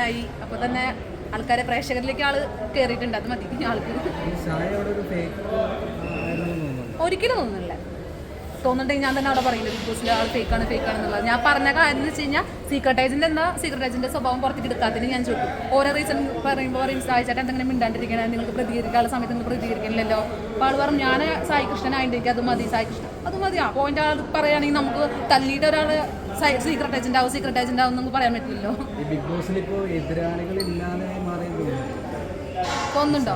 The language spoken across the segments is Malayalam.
ആയി അപ്പൊ തന്നെ ആൾക്കാരെ പ്രേക്ഷകരിലേക്ക് ആൾ കേറിയിട്ടുണ്ട്. അത് മതി. ആൾക്ക്. ഒരിക്കലും തോന്നുന്നു തോന്നുന്നുണ്ടെങ്കിൽ ഞാൻ തന്നെ അവിടെ പറയില്ല ബിഗ് ബോസിൽ ആൾ ഫേക്കാണ് ഫേക്കാണ് എന്നുള്ളത്. ഞാൻ പറഞ്ഞ കാര്യം എന്ന് വെച്ച് കഴിഞ്ഞാൽ സീക്രട്ട് ഏജന്റ് എന്താ? സീക്രട്ട് ഏജന്റ് സ്വഭാവം പുറത്തേക്ക് എടുക്കാത്തതിന് ഞാൻ ചോദിക്കും. ഓരോ റീസൺ പറയുമ്പോൾ പറയും സായി ചേട്ടൻ എന്തെങ്കിലും മിണ്ടാണ്ടിരിക്കണേ? നിങ്ങൾക്ക് പ്രതികരിക്കാനുള്ള സമയത്ത് നിങ്ങൾ പ്രതികരിക്കണില്ലല്ലോ? അപ്പോൾ ആൾ പറഞ്ഞു ഞാൻ സായി കൃഷ്ണൻ ആയിട്ട് അത് മതി സായി കൃഷ്ണൻ. അത് മതി. ആ പോയിന്റ് ആൾ പറയുകയാണെങ്കിൽ നമുക്ക് തല്ലിയിട്ട് ഒരാൾ സീക്രട്ട് ഏജന്റ് ആവും സീക്രട്ട് ഏജന്റ് ആവും നമുക്ക് പറയാൻ പറ്റില്ലല്ലോ. ബിഗ് ബോസിൽ ഇപ്പോൾ എതിരാളികൾ ഇല്ലാതെ മാറി തോന്നുന്നുണ്ടോ?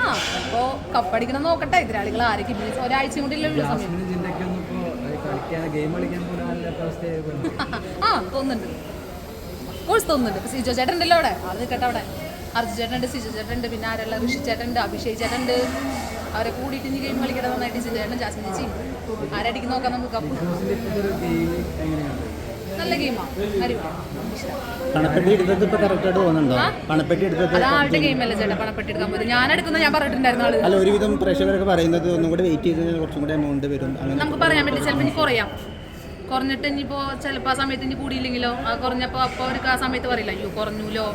ആ ഇപ്പോൾ കപ്പടിക്കണം നോക്കട്ടെ. എതിരാളികൾ ആരൊക്കെ ഇനി ഒരാഴ്ച ഉള്ളൂ സമയം. ആ തോന്നുന്നുണ്ട്. കോഴ്സ് തോന്നുന്നുണ്ട്. ഇപ്പൊ സിജോ ചേട്ടൻ ഉണ്ടല്ലോ അവിടെ. ആൾ നിൽക്കട്ടെ അവിടെ. അർജു ചേട്ടൻ ഉണ്ട് സിജോ ചേട്ടൻ ഉണ്ട് പിന്നെ ആരെല്ലാം ഋഷി ചേട്ടൻ ഉണ്ട് അഭിഷേക് ചേട്ടൻ ഉണ്ട് അവരെ കൂടിയിട്ട് ഇനി ഗെയിം കളിക്കണം നന്നായിട്ട് ചേട്ടൻ ജാസ്മിൻ ചേച്ചി ആരടിക്ക് നോക്കാം നമുക്ക് കപ്പ്. നല്ല ഗെയിമാണ് പണപ്പെട്ടി എടുത്തത് ഇപ്പൊ കറക്റ്റ് ആയിട്ട് തോന്നുന്നുണ്ടോ? പണപ്പെട്ടി എടുത്തത് ആളുടെ ഗെയിമല്ലേ ചേട്ടാ പണപ്പെട്ടി എടുക്കാൻ പോയത്? ഞാൻ എടുക്കുന്ന ഞാൻ പറഞ്ഞിട്ടുണ്ടായിരുന്നു ആൾ. അല്ല ഒരുവിധം പ്രേക്ഷകരൊക്കെ പറയുന്നത് ഒന്നും കൂടി വെയിറ്റ് ചെയ്ത് കുറച്ചും കൂടി എമൗണ്ട് വരും. നമുക്ക് പറയാൻ പറ്റില്ല ചിലപ്പോൾ ഇനി കുറയാം. കുറഞ്ഞിട്ട് ഇനിയിപ്പോ ചിലപ്പോൾ ആ സമയത്ത് ഇനി കൂടിയില്ലെങ്കിലോ? ആ കുറഞ്ഞപ്പോൾ അപ്പോൾ അവർക്ക് ആ സമയത്ത് പറയില്ല അയ്യോ കുറഞ്ഞൂലോ?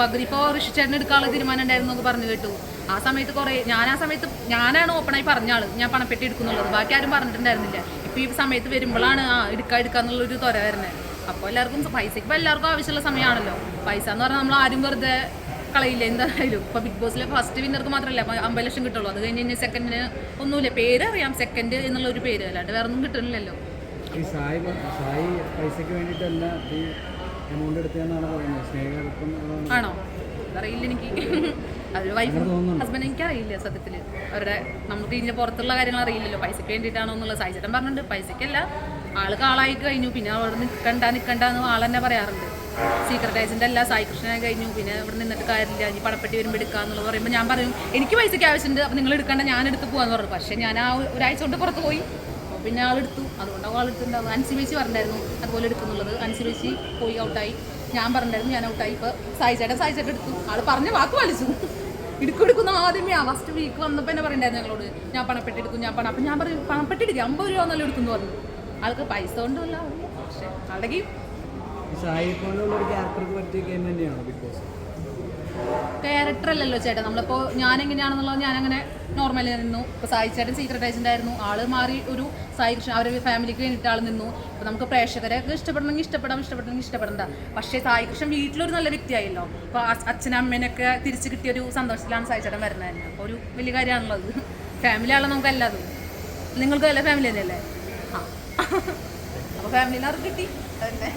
പകുതി ഇപ്പോൾ ഋഷിച്ചേട്ടൻ എടുക്കാനുള്ള തീരുമാനം ഉണ്ടായിരുന്നു എന്നൊക്കെ പറഞ്ഞു കേട്ടു. ആ സമയത്ത് കുറേ ഞാൻ ആ സമയത്ത് ഞാനാണ് ഓപ്പണായി പറഞ്ഞ ആൾ. ഞാൻ പണപ്പെട്ടി എടുക്കുന്നുള്ളത്. ബാക്കി ആരും പറഞ്ഞിട്ടുണ്ടായിരുന്നില്ല. ഇപ്പോൾ ഈ സമയത്ത് വരുമ്പോഴാണ് ആ എടുക്കുക എടുക്കുക എന്നുള്ളൊരു തൊര വരുന്നത്. അപ്പോൾ എല്ലാവർക്കും പൈസയ്ക്ക് ഇപ്പോൾ എല്ലാവർക്കും ആവശ്യമുള്ള സമയമാണല്ലോ പൈസ എന്ന് പറഞ്ഞാൽ നമ്മൾ ആരും വെറുതെ കളയില്ല എന്തായാലും. ഇപ്പോൾ ബിഗ് ബോസിലെ ഫസ്റ്റ് വിന്നർക്ക് മാത്രമല്ല അപ്പോൾ അമ്പത് ലക്ഷം കിട്ടുള്ളൂ. അത് കഴിഞ്ഞ് കഴിഞ്ഞാൽ സെക്കൻഡിന് ഒന്നുമില്ല. പേര് അറിയാം സെക്കൻഡ് എന്നുള്ള ഒരു പേര്. അല്ലാണ്ട് വേറെ ഒന്നും കിട്ടണില്ലല്ലോ ഈ സായി സായി പൈസയ്ക്ക് വേണ്ടിയിട്ടല്ല ഈ എമൗണ്ട് എടുത്തതെന്നാണ് പറയുന്നത്. സ്നേഹം ആണോ? അതറിയില്ല എനിക്ക്. അതൊരു വൈഫ് ഹസ്ബൻഡ് എനിക്കറിയില്ല സത്യത്തിൽ അവരുടെ നമുക്ക് ഇതിന്റെ പുറത്തുള്ള കാര്യങ്ങൾ അറിയില്ലല്ലോ. പൈസയ്ക്ക് വേണ്ടിയിട്ടാണോ എന്നുള്ള സായിച്ചേട്ടൻ പറഞ്ഞിട്ടുണ്ട്. പൈസയ്ക്കല്ല. ആൾ കാളായി കഴിഞ്ഞു. പിന്നെ അവിടെ നിൽക്കണ്ട നിൽക്കണ്ട എന്ന് ആൾ തന്നെ പറയാറുണ്ട്. സീക്രട്ട് ഏജന്റ് അല്ല സായി കൃഷ്ണനെ കഴിഞ്ഞു. പിന്നെ ഇവിടെ നിന്നിട്ട് കാര്യമില്ല. ഇനി പടപ്പെട്ടി വരുമ്പോൾ എടുക്കുക എന്നുള്ളത് പറയുമ്പോൾ ഞാൻ പറയും എനിക്ക് പൈസയ്ക്ക് ആവശ്യമുണ്ട്. അപ്പോൾ നിങ്ങൾ എടുക്കണ്ട. ഞാൻ എടുത്ത് പോകാന്ന് പറഞ്ഞു. പക്ഷേ ഞാൻ ആ ഒരാഴ്ച കൊണ്ട് പുറത്ത് പോയി. പിന്നെ ആളെടുത്തു. അതുകൊണ്ടാണ് ആളെടുത്തിട്ടുണ്ടാവും അനുസരിച്ച് പറഞ്ഞിട്ടുണ്ടായിരുന്നു. അതുപോലെ എടുക്കുന്നുള്ളത്. അനുസരിച്ച് പോയി ഔട്ടായി ഞാൻ പറഞ്ഞിട്ടുണ്ടായിരുന്നു ഞാൻ ഔട്ടായി ഇപ്പോൾ സായി ചേട്ടൻ സായി എടുത്തു. ആൾ പറഞ്ഞ വാക്ക് വലിച്ചു. ഇടുക്കും എടുക്കുന്ന ആദ്യമേ ആ ഫസ്റ്റ് വീക്ക് വന്നപ്പോൾ എന്നെ പറയണ്ടായിരുന്നു ഞങ്ങളോട്. ഞാൻ പണപ്പെട്ടി എടുക്കും ഞാൻ പണം അപ്പം ഞാൻ പറയും പണപ്പെട്ടി എടുക്കും. അമ്പത് രൂപ നല്ല എടുക്കുന്നു? പറഞ്ഞു. ആൾക്ക് പൈസ കൊണ്ടുമല്ല പക്ഷെ ആളുടെ സായി പോലുള്ള ഒരു ക്യാരക്ടർക്ക് പറ്റിയ ഗെയിം തന്നെയാണോ ബിഗ് ബോസ് ക്യാരക്ടർ അല്ലല്ലോ ചേട്ടൻ നമ്മളിപ്പോൾ ഞാൻ എങ്ങനെയാണെന്നുള്ളത് ഞാൻ അങ്ങനെ നോർമലി നിന്നു. ഇപ്പോൾ സായി ചേട്ടൻ സീക്രട്ട് ഏജന്റ് ആയിരുന്നു. ആൾ മാറി ഒരു സായി കൃഷ്ണൻ അവരുടെ ഫാമിലിക്ക് വേണ്ടിയിട്ട് ആൾ നിന്നു. അപ്പോൾ നമുക്ക് പ്രേക്ഷകരെ ഇഷ്ടപ്പെടണമെങ്കിൽ ഇഷ്ടപ്പെടാം ഇഷ്ടപ്പെടണമെങ്കിൽ ഇഷ്ടപ്പെടണ്ട. പക്ഷേ സായി കൃഷ്ണൻ വീട്ടിലൊരു നല്ല വ്യക്തിയായല്ലോ. അപ്പോൾ അച്ഛനും അമ്മേനൊക്കെ തിരിച്ച് കിട്ടിയ ഒരു സന്തോഷത്തിലാണ് സായി ചേട്ടൻ വരുന്നത് തന്നെ അപ്പോൾ ഒരു വലിയ കാര്യമാണല്ലോ അത് ഫാമിലി ആണല്ലോ നമുക്ക് എല്ലാതും. നിങ്ങൾക്ക് നല്ല ഫാമിലി തന്നെയല്ലേ? ആ. അപ്പോൾ ഫാമിലിനെ അവർക്ക് കിട്ടി. അതന്നെ.